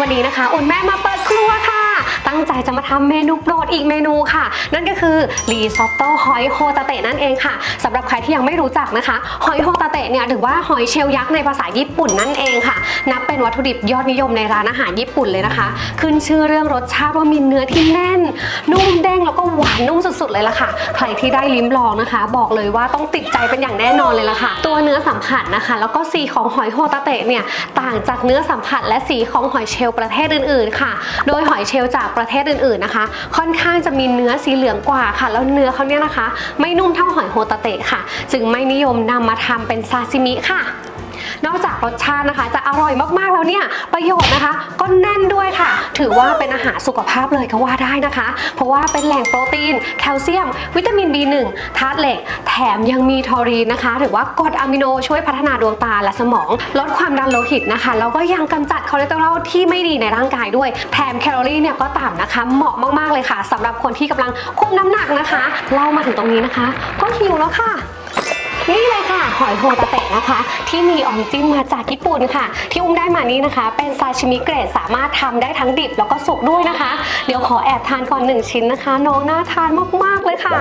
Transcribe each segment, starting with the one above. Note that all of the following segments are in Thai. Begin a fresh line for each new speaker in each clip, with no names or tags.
วันนี้นะคะอุ่นแม่มาเปิดครัวค่ะ ตั้งใจจะมาทำเมนูโปรดอีกเมนูค่ะ นั่นก็คือรีซอตโต้หอยโฮตาเตะนั่นเองค่ะสำหรับใครที่ยังไม่รู้จักนะคะ หอยโฮตาเตะเนี่ยถือว่าหอยเชลยักษ์ในภาษาญี่ปุ่นนั่นเองค่ะ นับเป็นวัตถุดิบยอดนิยมในร้านอาหารญี่ปุ่นเลยนะคะ ขึ้นชื่อเรื่องรสชาติว่ามีเนื้อที่แน่น นุ่มเด้งแล้วก็หวานนุ่มสุดๆเลยล่ะค่ะ ใครที่ได้ลิ้มลองนะคะ บอกเลยว่าต้องติดใจเป็นอย่างแน่นอนเลยล่ะค่ะ ตัวเนื้อสัมผัสนะคะ แล้วก็สีของหอยโฮตาเตะเนี่ยต่างจากเนื้อสัมผัสและสีของหอยเชล ประเทศอื่นๆค่ะ โดยหอยเชลจากประประเทศอื่นๆนะคะ ค่อนข้างจะมีเนื้อสีเหลืองกว่าค่ะ แล้วเนื้อเขาเนี่ยนะคะ ไม่นุ่มเท่าหอยโฮตาเตะค่ะ จึงไม่นิยมนำมาทำเป็นซาซิมิค่ะ นอกจากรสชาตินะคะ จะอร่อยมากๆแล้วเนี่ยประโยชน์นะคะ ก็แน่นด้วยค่ะ ถือว่าเป็นอาหารสุขภาพเลยก็ว่าได้นะคะ เพราะว่าเป็นแหล่งโปรตีน แคลเซียม วิตามิน B1 ธาตุเหล็ก แถมยังมีทอรีนนะคะ หรือว่ากรดอะมิโนช่วยพัฒนาดวงตาและสมอง ลดความดันโลหิตนะคะแล้วก็ยังกำจัดคอเลสเตอรอลที่ไม่ดีในร่างกายด้วย แถมแคลอรี่เนี่ยก็ต่ำนะคะ เหมาะมากๆเลยค่ะสำหรับคนที่กำลังคุมน้ำหนักนะคะเล่ามาถึงตรงนี้นะคะ ก็หิวแล้วค่ะ นี่เลยค่ะ หอยโฮตาเตะนะคะ ที่มีออมจิ้มมาจากญี่ปุ่นค่ะ ที่อุ้มได้มานี้นะคะ เป็นซาชิมิเกรดสามารถทำได้ทั้งดิบแล้วก็สุกด้วยนะคะ เดี๋ยวขอแอบทานก่อนหนึ่งชิ้นนะคะ น้องน่าทานมากๆเลยค่ะ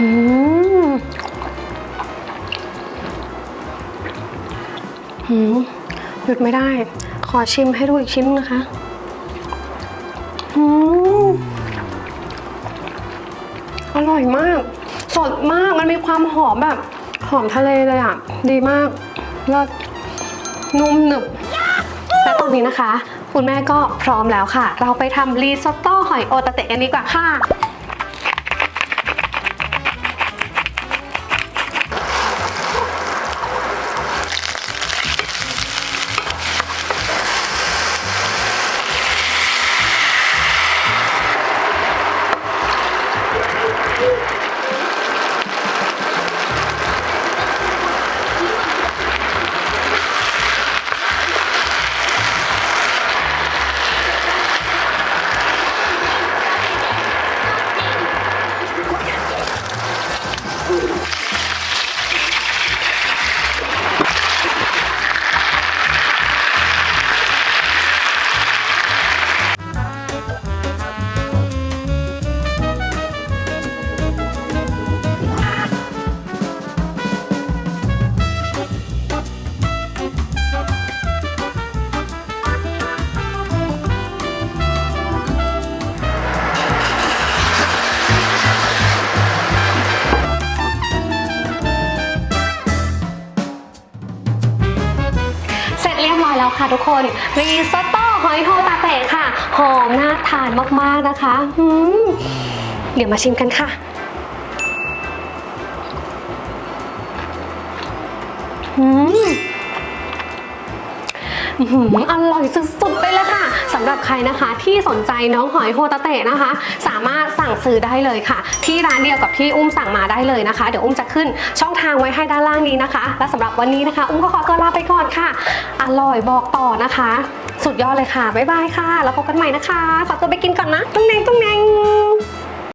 อืมหืมหยุดไม่ได้ ขอชิมให้ดูอีกชิ้นนะคะอืมอร่อยมาก สดมากมันมีความหอมแบบ หอมทะเลเลยอะ ดีมากเลิศนุ่มหนึบ และตรงนี้นะคะ คุณแม่ก็พร้อมแล้วค่ะ เราไปทำรีซอตโต้หอยโอตาเตะกันดีกว่าค่ะ บร้อยแล้วค่ะทุกคนรีซอตโต้หอยโฮตาเตะค่ะ หอมน่าทานมากๆนะคะเดี๋ยวมาชิมกันค่ะอืม อื้อหืออร่อยสุดๆไปเลยค่ะสำหรับใครนะคะที่สนใจน้องหอยโฮตาเตะนะคะ สามารถสั่งซื้อได้เลยค่ะ ที่ร้านเดียวกับที่อุ้มสั่งมาได้เลยนะคะ เดี๋ยวอุ้มจะขึ้นช่องทางไว้ให้ด้านล่างนี้นะคะ และสำหรับวันนี้นะคะ อุ้มก็ขอตัวลาไปก่อนค่ะ อร่อยบอกต่อนะคะ สุดยอดเลยค่ะบ๊ายบายค่ะ แล้วพบกันใหม่นะคะขอตัวไปกินก่อนนะตุ้งแนงตุ้งแนง